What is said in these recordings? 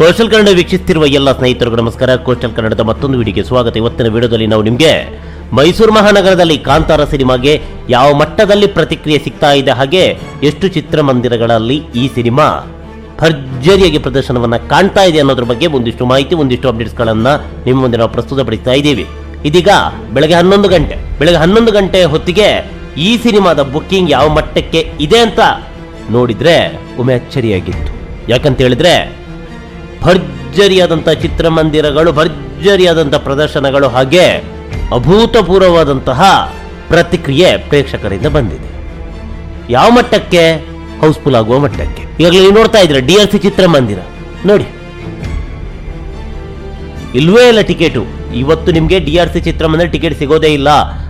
Coastal Kannada ವೀಕ್ಷಿಸುತ್ತಿರುವ ಎಲ್ಲ ಸ್ನೇಹಿತರಿಗೆ ನಮಸ್ಕಾರ. ಕೋಸ್ಟಲ್ ಕನ್ನಡದ ಮತ್ತೊಂದು ವಿಡಿಯೋಗೆ ಸ್ವಾಗತ. ಇವತ್ತಿನ ವಿಡಿಯೋದಲ್ಲಿ ನಾವು ನಿಮಗೆ ಮೈಸೂರು ಮಹಾನಗರದಲ್ಲಿ ಕಾಂತಾರ ಸಿನಿಮಾಗೆ ಯಾವ ಮಟ್ಟದಲ್ಲಿ ಪ್ರತಿಕ್ರಿಯೆ ಸಿಗ್ತಾ ಇದೆ ಹಾಗೆ ಎಷ್ಟು ಚಿತ್ರಮಂದಿರಗಳಲ್ಲಿ ಈ ಸಿನಿಮಾ ಭರ್ಜರಿಯಾಗಿ ಪ್ರದರ್ಶನವನ್ನು ಕಾಣ್ತಾ ಇದೆ ಅನ್ನೋದ್ರ ಬಗ್ಗೆ ಒಂದಿಷ್ಟು ಮಾಹಿತಿ, ಒಂದಿಷ್ಟು ಅಪ್ಡೇಟ್ಸ್ಗಳನ್ನು ನಿಮ್ಮ ಮುಂದೆ ನಾವು ಪ್ರಸ್ತುತಪಡಿಸ್ತಾ ಇದ್ದೀವಿ. ಇದೀಗ ಬೆಳಗ್ಗೆ ಹನ್ನೊಂದು ಗಂಟೆ, ಬೆಳಗ್ಗೆ ಹನ್ನೊಂದು ಗಂಟೆ ಹೊತ್ತಿಗೆ ಈ ಸಿನಿಮಾದ ಬುಕ್ಕಿಂಗ್ ಯಾವ ಮಟ್ಟಕ್ಕೆ ಇದೆ ಅಂತ ನೋಡಿದ್ರೆ ಉಮೆ ಅಚ್ಚರಿಯಾಗಿತ್ತು. ಯಾಕಂತ ಹೇಳಿದ್ರೆ ಭರ್ಜರಿಯಾದಂಥ ಚಿತ್ರಮಂದಿರಗಳು ಭರ್ಜರಿಯಾದಂಥ ಪ್ರದರ್ಶನಗಳು ಹಾಗೆ ಅಭೂತಪೂರ್ವವಾದಂತಹ ಪ್ರತಿಕ್ರಿಯೆ ಪ್ರೇಕ್ಷಕರಿಂದ ಬಂದಿದೆ. ಯಾವ ಮಟ್ಟಕ್ಕೆ? ಹೌಸ್ಫುಲ್ ಆಗುವ ಮಟ್ಟಕ್ಕೆ. ಈಗಾಗಲೇ ನೀವು ನೋಡ್ತಾ ಇದ್ರೆ ಡಿ ಆರ್ ಸಿ ಚಿತ್ರಮಂದಿರ. ನೋಡಿ. ಇಲ್ವೇ ಇಲ್ಲ ಟಿಕೆಟು. ಇವತ್ತು ನಿಮಗೆ ಡಿ ಆರ್ ಸಿ ಚಿತ್ರಮಂದಿರ ಟಿಕೆಟ್ ಸಿಗೋದೇ ಇಲ್ಲ.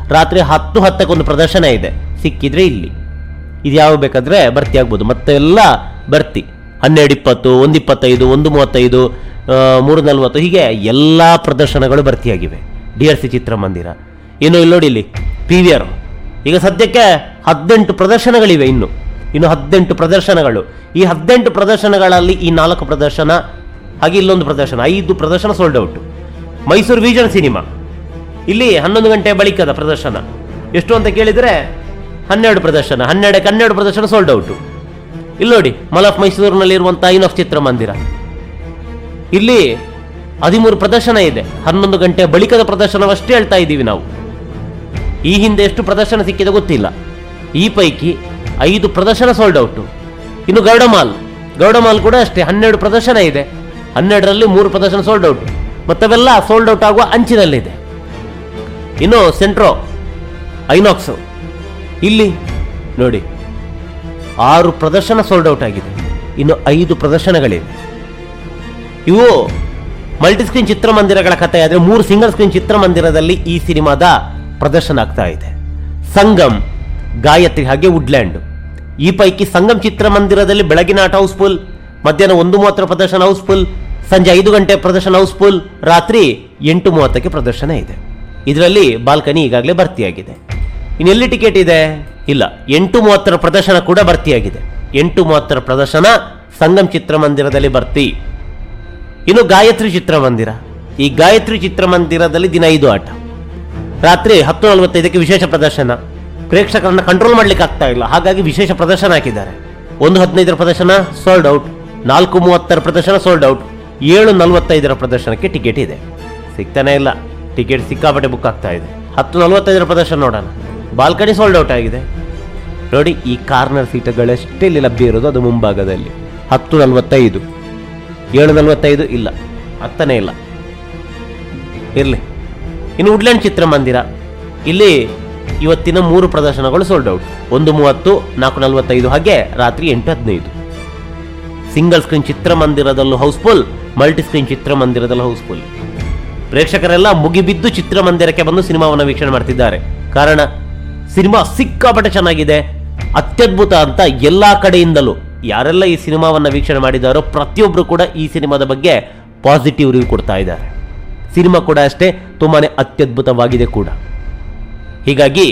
ರಾತ್ರಿ ಹತ್ತು ಹತ್ತಕ್ಕೊಂದು ಪ್ರದರ್ಶನ ಇದೆ. ಸಿಕ್ಕಿದ್ರೆ ಇಲ್ಲಿ. ಇದು ಯಾವಾಗ ಬೇಕಾದ್ರೆ ಭರ್ತಿ ಆಗ್ಬೋದು ಮತ್ತೆಲ್ಲ ಭರ್ತಿ. ಹನ್ನೆರಡು ಇಪ್ಪತ್ತು ಒಂದು ಇಪ್ಪತ್ತೈದು ಒಂದು ಮೂವತ್ತೈದು ಮೂರು ನಲ್ವತ್ತು ಹೀಗೆ ಎಲ್ಲ ಪ್ರದರ್ಶನಗಳು ಭರ್ತಿಯಾಗಿವೆ. ಡಿ ಆರ್ ಸಿ ಚಿತ್ರಮಂದಿರ. ಇನ್ನು ಇಲ್ಲಿ ನೋಡಿ ಇಲ್ಲಿ, ಪಿ ವಿ ಆರ್. ಈಗ ಸದ್ಯಕ್ಕೆ ಹದಿನೆಂಟು ಪ್ರದರ್ಶನಗಳಿವೆ ಇನ್ನು. ಇನ್ನು ಹದಿನೆಂಟು ಪ್ರದರ್ಶನಗಳು. ಈ ಹದಿನೆಂಟು ಪ್ರದರ್ಶನಗಳಲ್ಲಿ ಈ ನಾಲ್ಕು ಪ್ರದರ್ಶನ, ಹಾಗೆ ಇಲ್ಲೊಂದು ಪ್ರದರ್ಶನ, ಐದು ಪ್ರದರ್ಶನ sold out Mysuru vision cinema ಇಲ್ಲಿ ಹನ್ನೊಂದು ಗಂಟೆ ಬಳಿಕದ ಪ್ರದರ್ಶನ. ಎಷ್ಟು ಅಂತ ಕೇಳಿದರೆ ಹನ್ನೆರಡು ಪ್ರದರ್ಶನ, ಹನ್ನೆರಡಕ್ಕೆ ಹನ್ನೆರಡು ಪ್ರದರ್ಶನ ಸೋಲ್ಡ್ ಔಟು ಇಲ್ಲಿ ನೋಡಿ ಮಲ್ ಆಫ್ ಮೈಸೂರಿನಲ್ಲಿರುವಂಥ ಚಿತ್ರ ಚಿತ್ರಮಂದಿರ ಇಲ್ಲಿ ಹದಿಮೂರು ಪ್ರದರ್ಶನ ಇದೆ. ಹನ್ನೊಂದು ಗಂಟೆ ಬಳಿಕದ ಪ್ರದರ್ಶನವಷ್ಟೇ ಹೇಳ್ತಾ ಇದ್ದೀವಿ ನಾವು. ಈ ಹಿಂದೆ ಎಷ್ಟು ಪ್ರದರ್ಶನ ಸಿಕ್ಕಿದೆ ಗೊತ್ತಿಲ್ಲ. ಈ ಪೈಕಿ ಐದು ಪ್ರದರ್ಶನ ಸೋಲ್ಡ್ ಔಟು ಇನ್ನು ಗೌಡಮಾಲ್. ಗೌಡಮಾಲ್ ಕೂಡ ಅಷ್ಟೇ, ಹನ್ನೆರಡು ಪ್ರದರ್ಶನ ಇದೆ. ಹನ್ನೆರಡರಲ್ಲಿ ಮೂರು ಪ್ರದರ್ಶನ ಸೋಲ್ಡ್ ಔಟ್ ಮತ್ತವೆಲ್ಲ ಸೋಲ್ಡ್ ಔಟ್ ಆಗುವ ಅಂಚಿನಲ್ಲಿದೆ. ಇನ್ನು ಸೆಂಟ್ರೋ ಐನಾಕ್ಸು. ಇಲ್ಲಿ ನೋಡಿ. ಆರು ಪ್ರದರ್ಶನ ಸೋಲ್ಡ್ ಔಟ್ ಆಗಿದೆ. ಇನ್ನು ಐದು ಪ್ರದರ್ಶನಗಳಿವೆ. ಇವು ಮಲ್ಟಿಸ್ಕ್ರೀನ್ ಚಿತ್ರಮಂದಿರಗಳ ಕಥೆ ಆದರೆ ಮೂರು ಸಿಂಗಲ್ ಸ್ಕ್ರೀನ್ ಚಿತ್ರಮಂದಿರದಲ್ಲಿ ಈ ಸಿನಿಮಾದ ಪ್ರದರ್ಶನ ಆಗ್ತಾ ಇದೆ. ಸಂಗಮ್, ಗಾಯತ್ರಿ ಹಾಗೆ ವುಡ್ಲ್ಯಾಂಡ್ ಈ ಪೈಕಿ ಸಂಗಮ್ ಚಿತ್ರಮಂದಿರದಲ್ಲಿ ಬೆಳಗಿನ ಆಟ ಹೌಸ್ಫುಲ್ ಮಧ್ಯಾಹ್ನ ಒಂದು ಮೂವತ್ತರ ಪ್ರದರ್ಶನ ಹೌಸ್ಫುಲ್ ಸಂಜೆ ಐದು ಗಂಟೆ ಪ್ರದರ್ಶನ ಹೌಸ್ಫುಲ್ ರಾತ್ರಿ ಎಂಟು ಮೂವತ್ತಕ್ಕೆ ಪ್ರದರ್ಶನ ಇದೆ. ಇದರಲ್ಲಿ ಬಾಲ್ಕನಿ ಈಗಾಗಲೇ ಭರ್ತಿಯಾಗಿದೆ. ಇನ್ನೆಲ್ಲಿ ಟಿಕೆಟ್ ಇದೆ? ಇಲ್ಲ, ಎಂಟು ಮೂವತ್ತರ ಪ್ರದರ್ಶನ ಕೂಡ ಭರ್ತಿಯಾಗಿದೆ. ಎಂಟು ಮೂವತ್ತರ ಪ್ರದರ್ಶನ ಸಂಗಮ್ ಚಿತ್ರಮಂದಿರದಲ್ಲಿ ಭರ್ತಿ. ಇನ್ನು ಗಾಯತ್ರಿ ಚಿತ್ರಮಂದಿರ. ಈ ಗಾಯತ್ರಿ ಚಿತ್ರಮಂದಿರದಲ್ಲಿ ದಿನ ಐದು ಆಟ. ರಾತ್ರಿ ಹತ್ತು ನಲವತ್ತೈದಕ್ಕೆ ವಿಶೇಷ ಪ್ರದರ್ಶನ. ಪ್ರೇಕ್ಷಕರನ್ನ ಕಂಟ್ರೋಲ್ ಮಾಡ್ಲಿಕ್ಕೆ ಆಗ್ತಾ ಇಲ್ಲ. ಹಾಗಾಗಿ ವಿಶೇಷ ಪ್ರದರ್ಶನ ಹಾಕಿದ್ದಾರೆ. ಒಂದು ಹದಿನೈದರ ಪ್ರದರ್ಶನ ಸೋಲ್ಡ್ ಔಟ್ ನಾಲ್ಕು ಮೂವತ್ತರ ಪ್ರದರ್ಶನ ಸೋಲ್ಡ್ ಔಟ್ ಏಳು ನಲವತ್ತೈದರ ಪ್ರದರ್ಶನಕ್ಕೆ ಟಿಕೆಟ್ ಇದೆ. ಸಿಗ್ತಾನೆ ಇಲ್ಲ. ಟಿಕೆಟ್ ಸಿಕ್ಕಾಪಟ್ಟೆ ಬುಕ್ ಆಗ್ತಾ ಇದೆ. ಹತ್ತು ನಲವತ್ತೈದರ ಪ್ರದರ್ಶನ ನೋಡೋಣ. ಬಾಲ್ಕನಿ ಸೋಲ್ಡ್ ಔಟ್ ಆಗಿದೆ. ನೋಡಿ, ಈ ಕಾರ್ನರ್ ಸೀಟುಗಳಷ್ಟೇ ಇಲ್ಲಿ ಲಭ್ಯ ಇರೋದು ಅದು ಮುಂಭಾಗದಲ್ಲಿ. ಹತ್ತು ನಲವತ್ತೈದು. ಏಳು ನಲವತ್ತೈದು ಇಲ್ಲ. ಹತ್ತನೇ ಇಲ್ಲ. ಇರಲಿ. ಇನ್ನು ವುಡ್ಲ್ಯಾಂಡ್ ಚಿತ್ರಮಂದಿರ. ಇಲ್ಲಿ ಇವತ್ತಿನ ಮೂರು ಪ್ರದರ್ಶನಗಳು ಸೋಲ್ಡ್ ಔಟ್ ಒಂದು ಮೂವತ್ತು, ನಾಲ್ಕು ನಲವತ್ತೈದು, ಹಾಗೆ ರಾತ್ರಿ ಎಂಟು ಹದಿನೈದು. ಸಿಂಗಲ್ ಸ್ಕ್ರೀನ್ ಚಿತ್ರಮಂದಿರದಲ್ಲೂ ಹೌಸ್ಫುಲ್ ಮಲ್ಟಿ ಸ್ಕ್ರೀನ್ ಚಿತ್ರಮಂದಿರದಲ್ಲೂ ಹೌಸ್ಫುಲ್ ಪ್ರೇಕ್ಷಕರೆಲ್ಲ ಮುಗಿಬಿದ್ದು ಚಿತ್ರಮಂದಿರಕ್ಕೆ ಬಂದು ಸಿನಿಮಾವನ್ನು ವೀಕ್ಷಣೆ ಮಾಡ್ತಿದ್ದಾರೆ. ಕಾರಣ ಸಿನಿಮಾ ಸಿಕ್ಕಾಪಟ್ಟೆ ಚೆನ್ನಾಗಿದೆ, ಅತ್ಯದ್ಭುತ ಅಂತ ಎಲ್ಲ ಕಡೆಯಿಂದಲೂ. ಯಾರೆಲ್ಲ ಈ ಸಿನಿಮಾವನ್ನ ವೀಕ್ಷಣೆ ಮಾಡಿದಾರೋ ಪ್ರತಿಯೊಬ್ಬರು ಕೂಡ ಈ ಸಿನಿಮಾದ ಬಗ್ಗೆ ಪಾಸಿಟಿವ್ ರಿವ್ಯೂ ಕೊಡ್ತಾ ಇದ್ದಾರೆ. ಸಿನಿಮಾ ಕೂಡ ಅಷ್ಟೇ ತುಂಬಾ ಅತ್ಯದ್ಭುತವಾಗಿದೆ ಕೂಡ. ಹೀಗಾಗಿ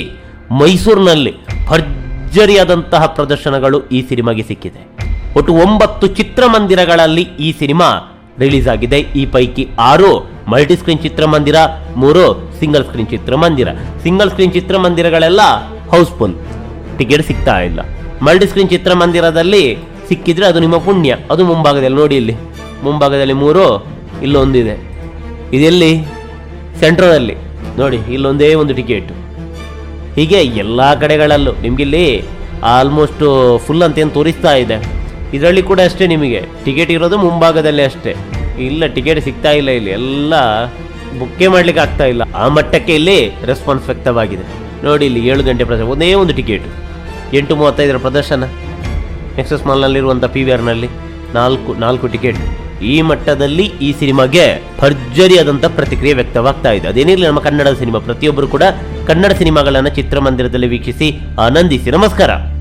ಮೈಸೂರಿನಲ್ಲಿ ಭರ್ಜರಿಯಾದಂತಹ ಪ್ರದರ್ಶನಗಳು ಈ ಸಿನಿಮಾಗೆ ಸಿಕ್ಕಿದೆ. ಒಟ್ಟು ಒಂಬತ್ತು ಚಿತ್ರಮಂದಿರಗಳಲ್ಲಿ ಈ ಸಿನಿಮಾ ರಿಲೀಸ್ ಆಗಿದೆ. ಈ ಪೈಕಿ ಆರು ಮಲ್ಟಿ ಸ್ಕ್ರೀನ್ ಚಿತ್ರಮಂದಿರ, ಮೂರು ಸಿಂಗಲ್ ಸ್ಕ್ರೀನ್ ಚಿತ್ರಮಂದಿರ. ಸಿಂಗಲ್ ಸ್ಕ್ರೀನ್ ಚಿತ್ರಮಂದಿರಗಳೆಲ್ಲ ಹೌಸ್ಫುಲ್. ಟಿಕೆಟ್ ಸಿಗ್ತಾ ಇಲ್ಲ. ಮಲ್ಟಿ ಸ್ಕ್ರೀನ್ ಚಿತ್ರಮಂದಿರದಲ್ಲಿ ಸಿಕ್ಕಿದ್ರೆ ಅದು ನಿಮ್ಮ ಪುಣ್ಯ. ಅದು ಮುಂಭಾಗದಲ್ಲಿ, ನೋಡಿ ಇಲ್ಲಿ. ಮುಂಭಾಗದಲ್ಲಿ ಮೂರು, ಇಲ್ಲೊಂದಿದೆ. ಇದೆಲ್ಲಿ? ಸೆಂಟ್ರದಲ್ಲಿ ನೋಡಿ, ಇಲ್ಲೊಂದೇ ಒಂದು ಟಿಕೆಟ್. ಹೀಗೆ ಎಲ್ಲ ಕಡೆಗಳಲ್ಲೂ ನಿಮಗಿಲ್ಲಿ ಆಲ್ಮೋಸ್ಟ್ ಫುಲ್ ಅಂತೇನು ತೋರಿಸ್ತಾ ಇದೆ. ಇದರಲ್ಲಿ ಕೂಡ ಅಷ್ಟೇ ನಿಮಗೆ. ಟಿಕೆಟ್ ಇರೋದು ಮುಂಭಾಗದಲ್ಲಿ ಅಷ್ಟೇ. ಇಲ್ಲ ಟಿಕೆಟ್ ಸಿಗ್ತಾ ಇಲ್ಲ ಇಲ್ಲಿ. ಎಲ್ಲ ಬುಕ್ಕೇ ಮಾಡ್ಲಿಕ್ಕೆ ಆಗ್ತಾ ಇಲ್ಲ. ಆ ಮಟ್ಟಕ್ಕೆ ಇಲ್ಲಿ ರೆಸ್ಪಾನ್ಸ್ ವ್ಯಕ್ತವಾಗಿದೆ. ನೋಡಿ, ಇಲ್ಲಿ ಏಳು ಗಂಟೆ ಪ್ರದರ್ಶನ. ಒಂದೇ ಒಂದು ಟಿಕೆಟ್ ಎಂಟು ಮೂವತ್ತೈದರ ಪ್ರದರ್ಶನ. ಎಕ್ಸಸ್ ಮಾಲ್ನಲ್ಲಿರುವಂಥ ಪಿ ವಿ ಆರ್ನಲ್ಲಿ ನಾಲ್ಕು ನಾಲ್ಕು ಟಿಕೆಟ್ ಈ ಮಟ್ಟದಲ್ಲಿ ಈ ಸಿನಿಮಾಗೆ ಭರ್ಜರಿಯಾದಂಥ ಪ್ರತಿಕ್ರಿಯೆ ವ್ಯಕ್ತವಾಗ್ತಾ ಇದೆ. ಅದೇನಿರಲಿ ನಮ್ಮ ಕನ್ನಡದ ಸಿನಿಮಾ. ಪ್ರತಿಯೊಬ್ಬರು ಕೂಡ ಕನ್ನಡ ಸಿನಿಮಾಗಳನ್ನು ಚಿತ್ರಮಂದಿರದಲ್ಲಿ ವೀಕ್ಷಿಸಿ ಆನಂದಿಸಿ. ನಮಸ್ಕಾರ.